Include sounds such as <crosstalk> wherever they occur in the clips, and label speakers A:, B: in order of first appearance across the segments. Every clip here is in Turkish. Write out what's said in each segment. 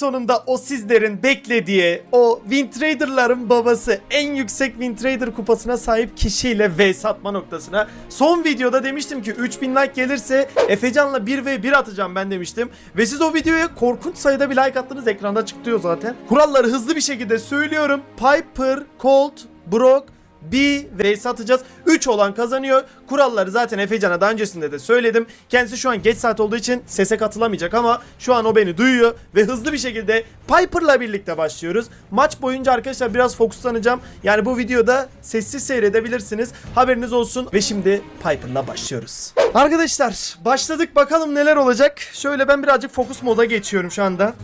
A: sonunda o sizlerin beklediği o Wintrader'ların babası en yüksek Wintrader kupasına sahip kişiyle vs atma noktasına. Son videoda demiştim ki 3000 like gelirse Efecan'la 1v1 atacağım ben demiştim. Ve siz o videoya korkunç sayıda bir like attınız ekranda çıkıyor zaten. Kuralları hızlı bir şekilde söylüyorum. Piper, Colt, Brock, bir vs atacağız. 3 olan kazanıyor. Kuralları zaten Efecan'a daha öncesinde de söyledim. Kendisi şu an geç saat olduğu için sese katılamayacak ama şu an o beni duyuyor ve hızlı bir şekilde Piper'la birlikte başlıyoruz. Maç boyunca arkadaşlar biraz fokuslanacağım. Yani bu videoda sessiz seyredebilirsiniz. Haberiniz olsun ve şimdi Piper'la başlıyoruz. Arkadaşlar başladık bakalım neler olacak. Şöyle ben birazcık fokus moda geçiyorum şu anda.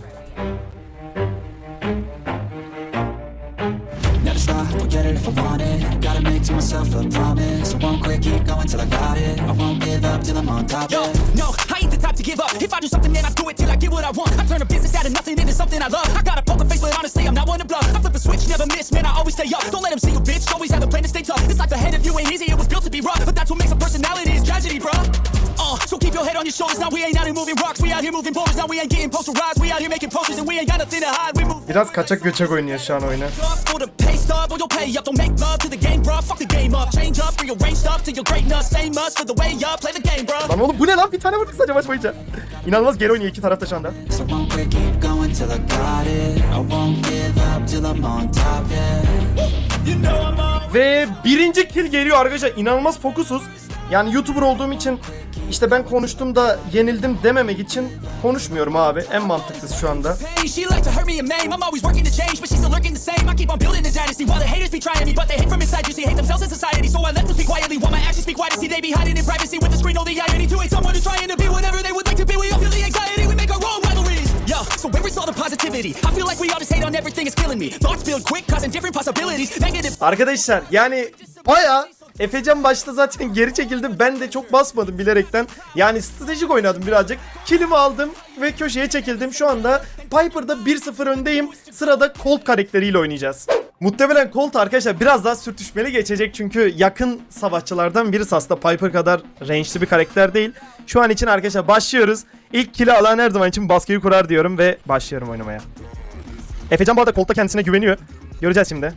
B: Want it Gotta make to myself a promise I won't quit, keep going till I got it I won't give up till I'm on top,
C: Yo,
B: yeah
C: no, I ain't the type to give up. If I do something, then I do it till I get what I want. I turn a business out of nothing into something I love. I got a poker face, but honestly, I'm not one to bluff. I flip a switch, never miss, man. I always stay up. Don't let them see you, bitch. Always have a plan to stay tough. This life ahead of you ain't easy. It was built to be rough, but that's what makes a personality is tragedy, bruh. Uh, so keep your head on your shoulders. Now we ain't out here moving rocks. We out here moving boulders. Now we ain't getting posterized. We out here making posters, and we ain't got nothing to hide. We move.
A: Biraz kaçak göçek oynuyor şu an oyunu.
C: Stub or you'll pay up. Don't make love to the game, bruh. Fuck the game up. Change up, rearrange stuff to your greatness. Same us for the way up. Play the game, bruh.
A: Lan oğlum bu ne lan? Bir tane vurduk sadece maç boyunca. İnanılmaz geri oynuyor iki tarafta şu anda.
B: So won't quit, keep going till I got it I won't give up till I'm on top, yeah
C: You know I'm on.
A: Ve birinci kill geliyor arkadaşlar. İnanılmaz fokusuz. Yani YouTuber olduğum için işte ben konuştum da yenildim dememek için konuşmuyorum abi. En mantıklısı şu anda.
C: So where is all the positivity? I feel like we all just hate on everything. It's killing me. Thoughts build quick, causing different possibilities. Negative.
A: Arkadaşlar yani baya Efecan başta zaten geri çekildim. Ben de çok basmadım bilerekten. Yani stratejik oynadım birazcık. Kilimi aldım ve köşeye çekildim. Şu anda Piper'da 1-0 öndeyim. Sırada Colt karakteriyle oynayacağız. Muhtemelen Colt arkadaşlar biraz daha sürtüşmeli geçecek çünkü yakın savaşçılardan birisi aslında Piper kadar range'li bir karakter değil. Şu an için arkadaşlar başlıyoruz. İlk kill'i alan her zaman için baskıyı kurar diyorum ve başlıyorum oynamaya. Efecan bu arada Colt'ta kendisine güveniyor. Göreceğiz şimdi.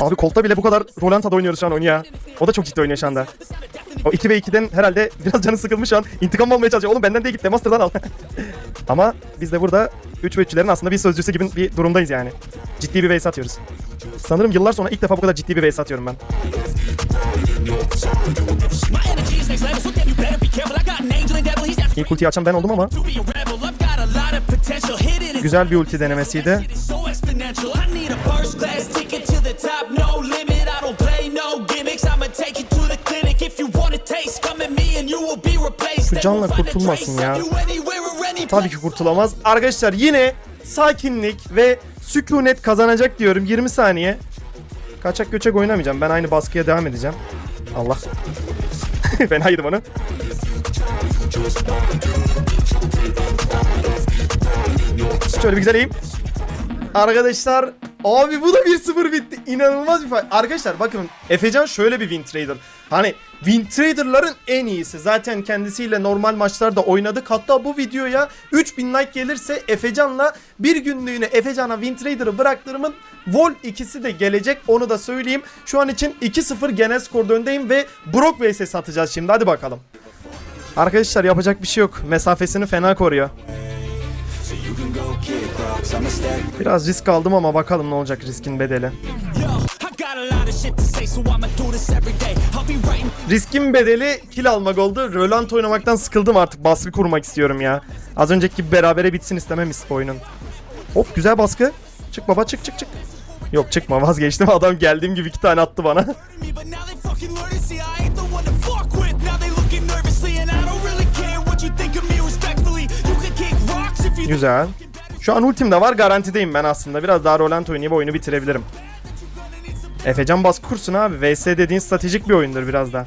A: Abi Colt'ta bile bu kadar Rolanta'da oynuyoruz şu an oyunu ya. O da çok ciddi oynuyor şu anda. O 2 ve 2'den herhalde biraz canı sıkılmış şu an. İntikam almaya çalışıyor. Oğlum benden değil git Demaster'dan al. <laughs> Ama biz de burada 3 ve 3'lerin aslında bir sözcüsü gibi bir durumdayız yani. Ciddi bir vs atıyoruz. Sanırım yıllar sonra ilk defa bu kadar ciddi bir vs atıyorum ben. İlk ultiyi açan ben oldum ama güzel bir ulti denemesiydi.
C: They
A: canla kurtulmasın ya. Tabii ki kurtulamaz. Arkadaşlar yine sakinlik ve sükunet kazanacak diyorum 20 saniye. Kaçak göçek oynamayacağım. Ben aynı baskıya devam edeceğim. Allah. <laughs> ben hayırım onu. Şöyle bir güzel. Arkadaşlar abi bu da 1-0 bitti. İnanılmaz bir fight. Arkadaşlar bakın Efecan şöyle bir win trader. Hani win trader'ların en iyisi. Zaten kendisiyle normal maçlarda oynadık. Hatta bu videoya 3000 like gelirse Efecan'la bir günlüğüne Efecan'a win trader'ı bıraktığımın Vol ikisi de gelecek. Onu da söyleyeyim. Şu an için 2-0 genel skorda öndeyim ve Brock vs atacağız şimdi. Hadi bakalım. Arkadaşlar yapacak bir şey yok. Mesafesini fena koruyor. Biraz risk aldım ama bakalım ne olacak riskin bedeli. Riskin bedeli kill almak oldu. Rölant oynamaktan sıkıldım artık. Baskı kurmak istiyorum ya. Az önceki berabere bitsin istememiş bu oyunun. Hop güzel baskı. Çık baba çık çık çık. Yok çıkma vazgeçtim. <laughs> Adam geldiğim gibi iki tane attı bana. <laughs> Güzel. Şu an ultim de var. Garantideyim ben aslında. Biraz daha Roland oynayıp oyunu bitirebilirim. Efecan baskı kursun abi. VS dediğin stratejik bir oyundur biraz da.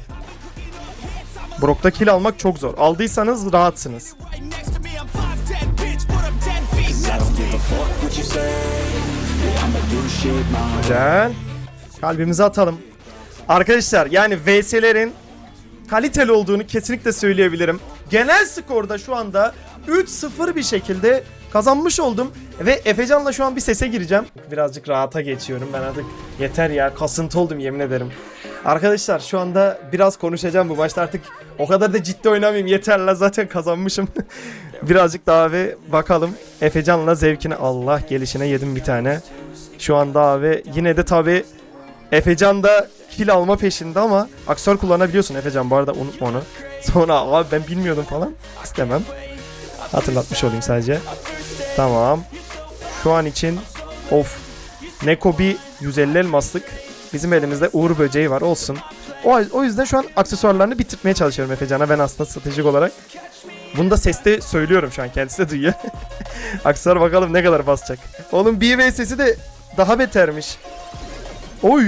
A: Brock'ta kill almak çok zor. Aldıysanız rahatsınız.
C: Right next to me, I'm 5'10", bitch, but I'm 10 feet
B: I don't give a fuck what you say. Yeah, I'ma do shit my way.
A: Güzel. Kalbimizi atalım. Arkadaşlar yani VS'lerin kaliteli olduğunu kesinlikle söyleyebilirim. Genel skorda şu anda 3-0 bir şekilde kazanmış oldum. Ve Efecan'la şu an bir sese gireceğim. Birazcık rahata geçiyorum ben artık. Yeter ya kasıntı oldum yemin ederim. Arkadaşlar şu anda biraz konuşacağım bu maçta artık o kadar da ciddi oynamayayım yeter la zaten kazanmışım. <laughs> Birazcık daha ve bakalım Efecan'la zevkine Allah gelişine yedim bir tane. Şu anda abi yine de tabi Efecan da kill alma peşinde ama aksör kullanabiliyorsun Efecan bu arada unutma onu. Sonra abi ben bilmiyordum falan istemem. Hatırlatmış olayım sadece. Tamam. Şu an için of. Neko bir 150 elmaslık. Bizim elimizde Uğur böceği var olsun. O, o yüzden şu an aksesuarlarını bitirtmeye çalışıyorum Efecan'a ben aslında stratejik olarak. Bunu da seste söylüyorum şu an kendisi de duyuyor. <laughs> Aksesuar bakalım ne kadar basacak. Oğlum BV sesi de daha betermiş. Oy,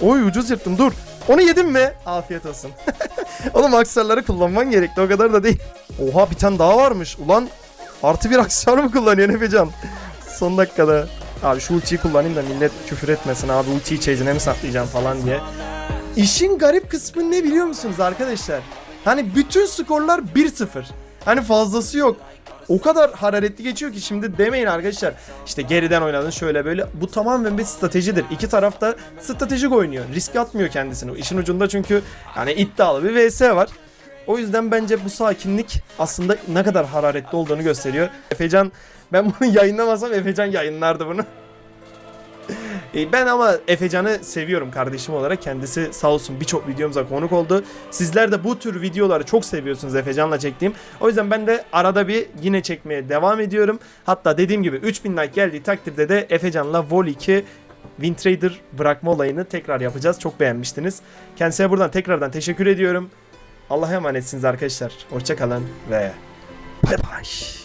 A: oy ucuz yırttım dur. Onu yedin mi? Afiyet olsun. <laughs> Oğlum aksesuarları kullanman gerekti o kadar da değil. Oha bir tane daha varmış. Ulan artı bir aksesuar mı kullanıyorsun Efecan? Son dakikada. Abi şu ultiyi kullanayım da millet küfür etmesin abi ultiyi chase'ine mi saklayacağım falan diye. İşin garip kısmı ne biliyor musunuz arkadaşlar? Hani bütün skorlar 1-0. Hani fazlası yok. O kadar hararetli geçiyor ki şimdi demeyin arkadaşlar. İşte geriden oynadın şöyle böyle. Bu tamamen bir stratejidir. İki taraf da stratejik oynuyor. Risk atmıyor kendisini. İşin ucunda çünkü yani iddialı bir VS var. O yüzden bence bu sakinlik aslında ne kadar hararetli olduğunu gösteriyor. Efecan ben bunu <laughs> yayınlamasam Efecan yayınlardı bunu. <laughs> E, Ben ama Efecan'ı seviyorum kardeşim olarak. Kendisi sağ olsun birçok videomuza konuk oldu. Sizler de bu tür videoları çok seviyorsunuz Efecan'la çektiğim. O yüzden ben de arada bir yine çekmeye devam ediyorum. Hatta dediğim gibi 3000 like geldiği takdirde de Efecan'la Vol 2 Wintrader bırakma olayını tekrar yapacağız. Çok beğenmiştiniz. Kendisine buradan tekrardan teşekkür ediyorum. Allah'a emanetsiniz arkadaşlar. Hoşçakalın ve bye bye.